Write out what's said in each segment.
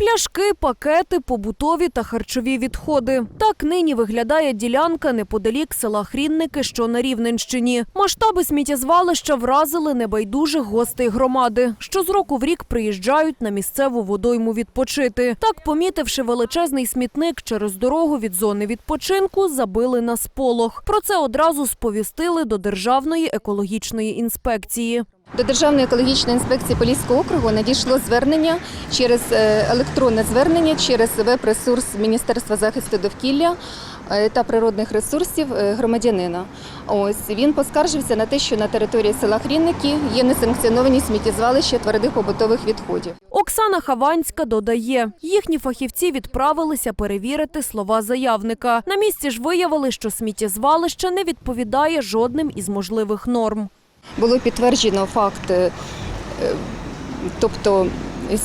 Пляшки, пакети, побутові та харчові відходи. Так нині виглядає ділянка неподалік села Хрінники, що на Рівненщині. Масштаби сміттєзвалища вразили небайдужих гостей громади, що з року в рік приїжджають на місцеву водойму відпочити. Так, помітивши величезний смітник через дорогу від зони відпочинку, забили на сполох. Про це одразу сповістили до Державної екологічної інспекції. До Державної екологічної інспекції Поліського округу надійшло звернення через е, електронне звернення через веб-ресурс Міністерства захисту довкілля е, та природних ресурсів е, громадянина. Ось він поскаржився на те, що на території села Хрінники є несанкціоновані сміттєзвалища твердих побутових відходів. Оксана Хаванська додає, їхні фахівці відправилися перевірити слова заявника. На місці ж виявили, що сміттєзвалище не відповідає жодним із можливих норм. Було підтверджено факт, е, тобто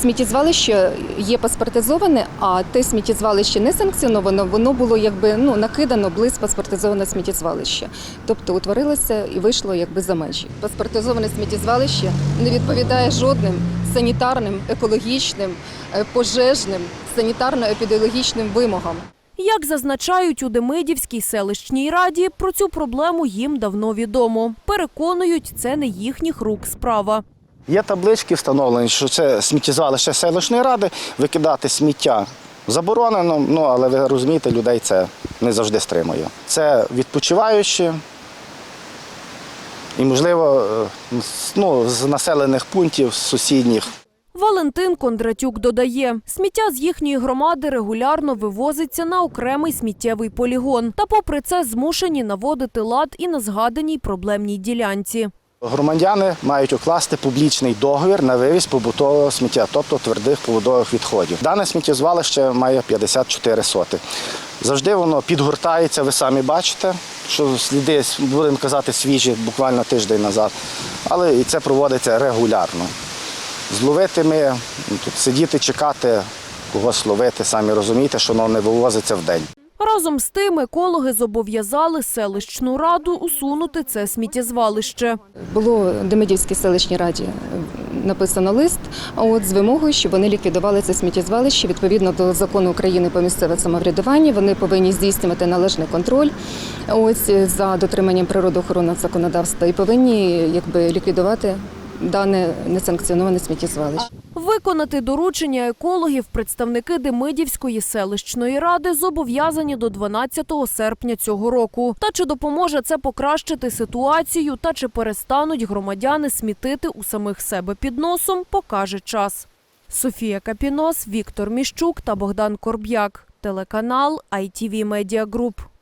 сміттєзвалище є паспортизоване, а те сміттєзвалище не санкціоновано, воно було якби ну накидано близько паспортизоване сміттєзвалище. Тобто утворилося і вийшло якби за межі. Паспортизоване сміттєзвалище не відповідає жодним санітарним, екологічним, е, пожежним, санітарно-епідеміологічним вимогам. Як зазначають у Демидівській селищній раді, про цю проблему їм давно відомо. Переконують, це не їхніх рук справа. Є таблички встановлені, що це сміттєзвалище селищної ради, викидати сміття заборонено, ну але ви розумієте, людей це не завжди стримує. Це відпочиваючі і, можливо, е, ну, з населених пунктів сусідніх. Валентин Кондратюк додає, сміття з їхньої громади регулярно вивозиться на окремий сміттєвий полігон. Та попри це змушені наводити лад і на згаданій проблемній ділянці. Громадяни мають укласти публічний договір на вивіз побутового сміття, тобто твердих побутових відходів. Дане сміттєзвалище має 54 соти. Завжди воно підгортається, ви самі бачите, що сліди, будемо казати, свіжі, буквально тиждень назад. Але і це проводиться регулярно. Зловити ми, ну, тут сидіти, чекати, когось ловити, самі розумієте, що воно не вивозиться в день. Разом з тим екологи зобов'язали селищну раду усунути це сміттєзвалище. Було в Демидівській селищній раді е, написано лист от, з вимогою, щоб вони ліквідували це сміттєзвалище відповідно до закону України про місцеве самоврядування. Вони повинні здійснювати належний контроль ось за дотриманням природоохоронного законодавства і повинні якби ліквідувати дане несанкціоноване сміттєзвалище. Виконати доручення екологів представники Демидівської селищної ради зобов'язані до 12 серпня цього року. Та чи допоможе це покращити ситуацію, та чи перестануть громадяни смітити у самих себе під носом, покаже час. Софія Капінос, Віктор Міщук та Богдан Корб'як. Телеканал ITV Media Group.